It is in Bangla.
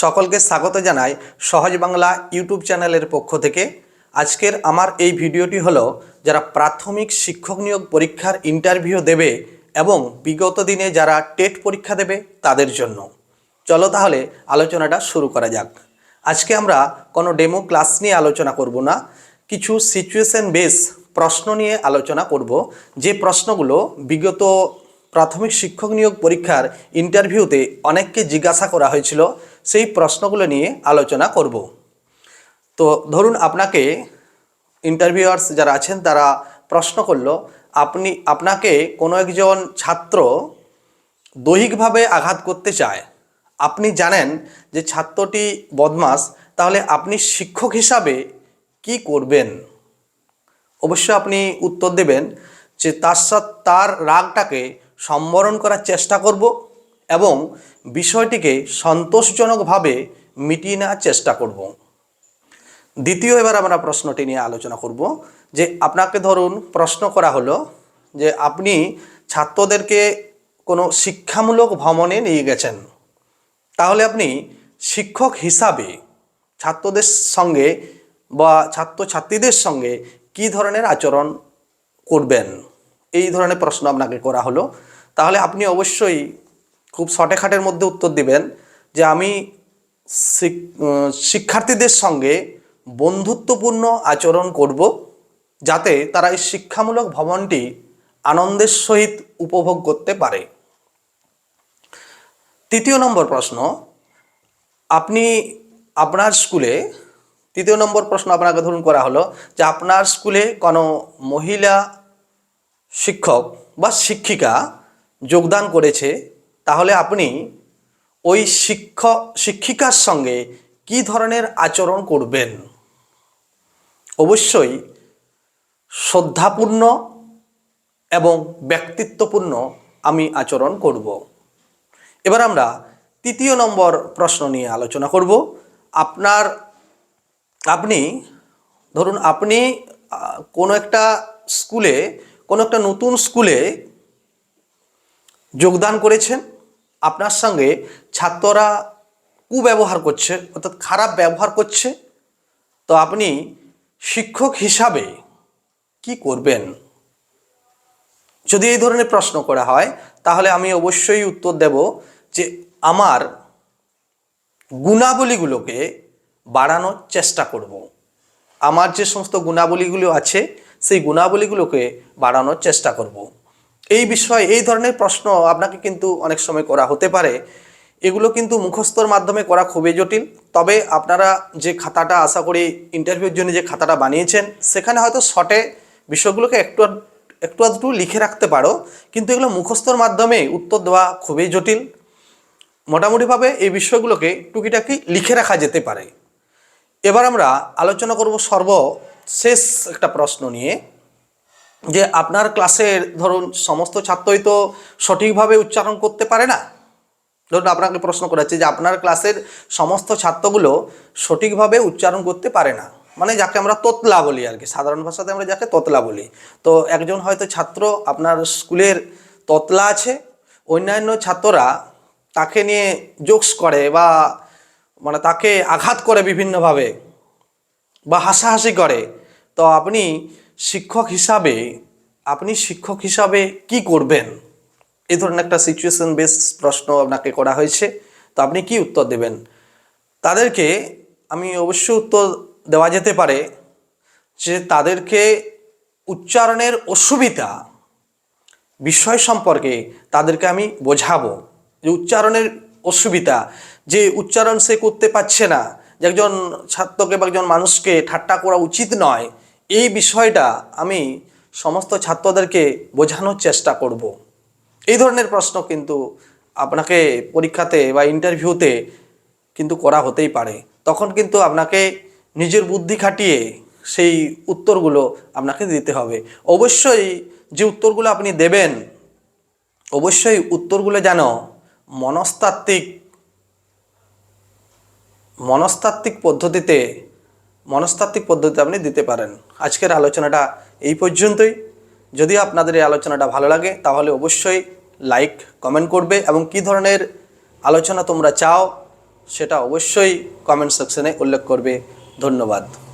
সকলকে স্বাগত জানাই সহজ বাংলা ইউটিউব চ্যানেলের পক্ষ থেকে। আজকের আমার এই ভিডিওটি হলো, যারা প্রাথমিক শিক্ষক নিয়োগ পরীক্ষার ইন্টারভিউ দেবে এবং বিগত দিনে যারা টেট পরীক্ষা দেবে তাদের জন্য। চলো তাহলে আলোচনাটা শুরু করা যাক। আজকে আমরা কোনো ডেমো ক্লাস নিয়ে আলোচনা করব না, কিছু সিচুয়েশন বেস প্রশ্ন নিয়ে আলোচনা করব, যে প্রশ্নগুলো বিগত প্রাথমিক শিক্ষক নিয়োগ পরীক্ষার ইন্টারভিউতে অনেককে জিজ্ঞাসা করা হয়েছিল। সেই প্রশ্নগুলো নিয়ে আলোচনা করব। তো ধরুন আপনাকে ইন্টারভিউয়ার্স যারা আছেন, তারা প্রশ্ন করল, আপনি, আপনাকে কোনো একজন ছাত্র দৈহিকভাবে আঘাত করতে চায়। আপনি জানেন যে ছাত্রটি বদমাস, তাহলে আপনি শিক্ষক হিসাবে কি করবেন? অবশ্যই আপনি উত্তর দেবেন যে তার সাথে তার রাগটাকে সম্বরণ করার চেষ্টা করব এবং বিষয়টিকে সন্তোষজনকভাবে মিটিয়ে নেওয়ার চেষ্টা করব। দ্বিতীয় এবার আমরা প্রশ্নটি নিয়ে আলোচনা করব যে আপনাকে ধরুন প্রশ্ন করা হলো যে আপনি ছাত্রদেরকে কোনো শিক্ষামূলক ভ্রমণে নিয়ে গেছেন। তাহলে আপনি শিক্ষক হিসাবে ছাত্রদের সঙ্গে বা ছাত্রছাত্রীদের সঙ্গে কি ধরনের আচরণ করবেন? এই ধরনের প্রশ্ন আপনাকে করা হলো। তাহলে আপনি অবশ্যই খুব শর্টে খাটের মধ্যে উত্তর দিবেন যে আমি শিক্ষার্থীদের সঙ্গে বন্ধুত্বপূর্ণ আচরণ করব যাতে তারা এই শিক্ষামূলক ভ্রমণটি আনন্দের সহিত উপভোগ করতে পারে। তৃতীয় নম্বর প্রশ্ন, আপনি আপনার স্কুলে, তৃতীয় নম্বর প্রশ্ন আপনাকে ধরুন করা হলো যে আপনার স্কুলে কোনো মহিলা শিক্ষক বা শিক্ষিকা যোগদান করেছে তাহলে আপনি ওই শিক্ষক শিক্ষিকার সঙ্গে কি ধরনের আচরণ করবেন? অবশ্যই শ্রদ্ধাপূর্ণ এবং ব্যক্তিত্বপূর্ণ আমি আচরণ করব। এবার আমরা তৃতীয় নম্বর প্রশ্ন নিয়ে আলোচনা করব। আপনার, আপনি, ধরুন আপনি কোনো একটা স্কুলে, কোনো একটা নতুন স্কুলে যোগদান করেছেন। আপনার সঙ্গে ছাত্ররা কুব্যবহার করছে, অর্থাৎ খারাপ ব্যবহার করছে তো আপনি শিক্ষক হিসাবে কি করবেন যদি এই ধরনের প্রশ্ন করা হয়, তাহলে আমি অবশ্যই উত্তর দেব যে আমার গুণাবলীগুলোকে বাড়ানোর চেষ্টা করব। আমার যে সমস্ত গুণাবলীগুলো আছে, সেই গুণাবলীগুলোকে বাড়ানোর চেষ্টা করব। এই বিষয়ে, এই ধরনের প্রশ্ন আপনাকে কিন্তু অনেক সময় করা হতে পারে। এগুলো কিন্তু মুখস্থর মাধ্যমে করা খুবই জটিল। তবে আপনারা যে খাতাটা আশা করি ইন্টারভিউর জন্য যে খাতাটা বানিয়েছেন, সেখানে হয়তো শর্টে বিষয়গুলোকে একটু একটু আধটু লিখে রাখতে পারো। কিন্তু এগুলো মুখস্থর মাধ্যমে উত্তর দেওয়া খুবই জটিল। মোটামুটিভাবে এই বিষয়গুলোকে টুকিটাকি লিখে রাখা যেতে পারে। এবার আমরা আলোচনা করব সর্বশেষ একটা প্রশ্ন নিয়ে। যে আপনার ক্লাসের ধরুন সমস্ত ছাত্রই তো সঠিকভাবে উচ্চারণ করতে পারে না? ধরুন আপনাকে প্রশ্ন করেছে যে আপনার ক্লাসের সমস্ত ছাত্রগুলো সঠিকভাবে উচ্চারণ করতে পারে না। মানে যাকে আমরা তোতলা বলি আর কি। সাধারণ ভাষাতে আমরা যাকে তোতলা বলি। তো একজন হয়তো ছাত্র আপনার স্কুলের তোতলা আছে, অন্যান্য ছাত্ররা তাকে নিয়ে জোকস করে বা মানে তাকে আঘাত করে বিভিন্নভাবে বা হাসাহাসি করে। তো আপনি শিক্ষক হিসাবে আপনি শিক্ষক হিসাবে কি করবেন? এই ধরনের একটা সিচুয়েশন বেস প্রশ্ন আপনাকে করা হয়েছে। তো আপনি কি উত্তর দেবেন? তাদেরকে আমি অবশ্যই উত্তর দেওয়া যেতে পারে যে তাদেরকে উচ্চারণের অসুবিধা বিষয় সম্পর্কে তাদেরকে আমি বোঝাবো। যে উচ্চারণের অসুবিধা, যে উচ্চারণ সে করতে পারছে না, যে একজন ছাত্রকে বা একজন মানুষকে ঠাট্টা করা উচিত নয় এই বিষয়টা আমি সমস্ত ছাত্রদেরকে বোঝানোর চেষ্টা করব। এই ধরনের প্রশ্ন কিন্তু আপনাকে পরীক্ষাতে বা ইন্টারভিউতে কিন্তু করা হতেই পারে তখন কিন্তু আপনাকে নিজের বুদ্ধি খাটিয়ে সেই উত্তরগুলো আপনাকে দিতে হবে অবশ্যই যে উত্তরগুলো আপনি দেবেন, অবশ্যই উত্তরগুলো যেন মনস্তাত্ত্বিক মনস্তাত্ত্বিক পদ্ধতিতে মনস্তাত্ত্বিক পদ্ধতি আপনি দিতে পারেন। আজকের আলোচনাটা এই পর্যন্তই। যদি আপনাদের এই আলোচনাটা ভালো লাগে, তাহলে অবশ্যই লাইক কমেন্ট করবে এবং কি ধরনের আলোচনা তোমরা চাও, সেটা অবশ্যই কমেন্ট সেকশনে উল্লেখ করবে। ধন্যবাদ।